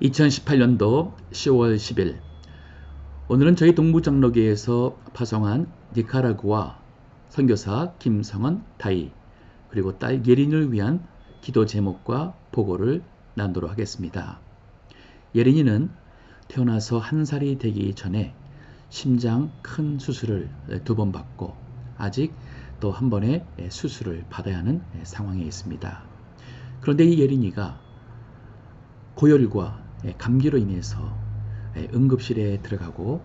2018년도 10월 10일 오늘은 저희 동부장로교에서 파송한 니카라구아 선교사 김성원 다이 그리고 딸 예린을 위한 기도 제목과 보고를 나누도록 하겠습니다. 예린이는 태어나서 한 살이 되기 전에 심장 큰 수술을 두 번 받고 아직 또 한 번의 수술을 받아야 하는 상황에 있습니다. 그런데 이 예린이가 고열과 예, 감기로 인해서 예, 응급실에 들어가고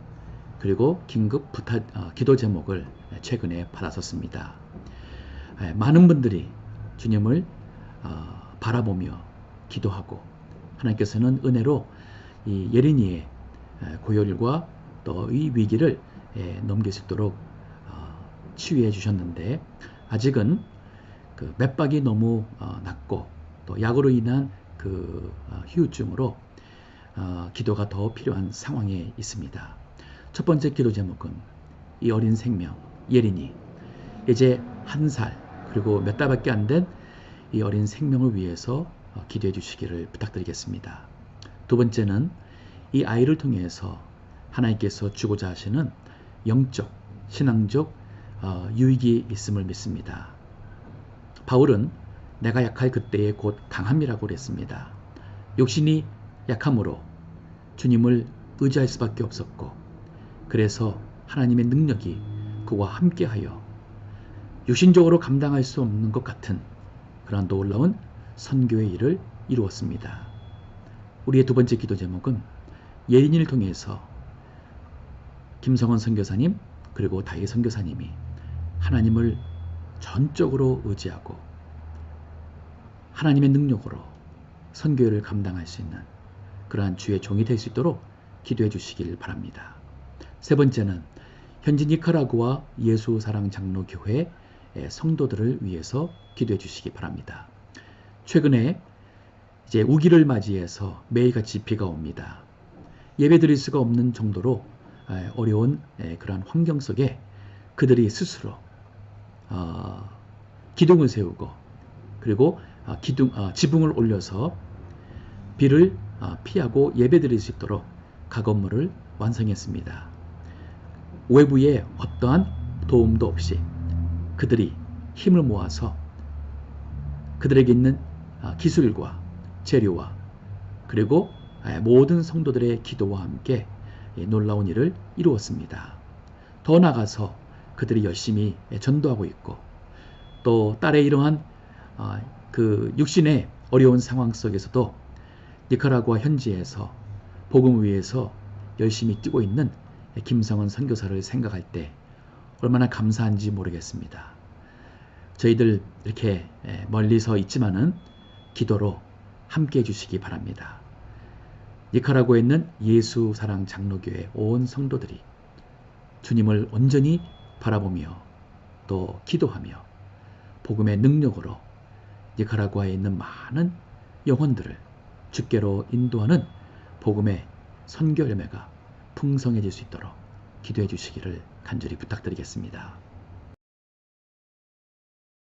그리고 긴급 부탁 어, 기도 제목을 최근에 받았었습니다. 예, 많은 분들이 주님을 어, 바라보며 기도하고 하나님께서는 은혜로 이 예린이의 고열과 또 이 위기를 넘길 수 있도록 어, 치유해 주셨는데 아직은 그 맥박이 너무 낮고 또 약으로 인한 그 후유증으로 어, 기도가 더 필요한 상황에 있습니다. 첫 번째 기도 제목은 이 어린 생명 예린이 이제 한 살 그리고 몇 달밖에 안 된 이 어린 생명을 위해서 어, 기도해 주시기를 부탁드리겠습니다. 두 번째는 이 아이를 통해서 하나님께서 주고자 하시는 영적, 신앙적 어, 유익이 있음을 믿습니다. 바울은 내가 약할 그때에 곧 강함이라고 그랬습니다. 욕심이 약함으로 주님을 의지할 수밖에 없었고 그래서 하나님의 능력이 그와 함께하여 유신적으로 감당할 수 없는 것 같은 그러한 놀라운 선교의 일을 이루었습니다. 우리의 두 번째 기도 제목은 예인을 통해서 김성원 선교사님 그리고 다희 선교사님이 하나님을 전적으로 의지하고 하나님의 능력으로 선교를 감당할 수 있는 그러한 주의 종이 될 수 있도록 기도해 주시길 바랍니다. 세 번째는 현지 니카라구와 예수 사랑 장로 교회 성도들을 위해서 기도해 주시기 바랍니다. 최근에 이제 우기를 맞이해서 매일같이 비가 옵니다. 예배 드릴 수가 없는 정도로 어려운 그러한 환경 속에 그들이 스스로 어, 기둥을 세우고 그리고 아, 기둥, 아, 지붕을 올려서 비를 아, 피하고 예배드릴 수 있도록 가건물을 완성했습니다. 외부의 어떠한 도움도 없이 그들이 힘을 모아서 그들에게 있는 아, 기술과 재료와 그리고 모든 성도들의 기도와 함께 놀라운 일을 이루었습니다. 더 나아가서 그들이 열심히 전도하고 있고 또 딸의 이러한 아, 그 육신의 어려운 상황 속에서도 니카라구아 현지에서 복음을 위해서 열심히 뛰고 있는 김성원 선교사를 생각할 때 얼마나 감사한지 모르겠습니다. 저희들 이렇게 멀리서 있지만은 기도로 함께 해주시기 바랍니다. 니카라구에 있는 예수 사랑 장로교회 온 성도들이 주님을 온전히 바라보며 또 기도하며 복음의 능력으로 니카라구아에 있는 많은 영혼들을 주께로 인도하는 복음의 선교 열매가 풍성해질 수 있도록 기도해 주시기를 간절히 부탁드리겠습니다.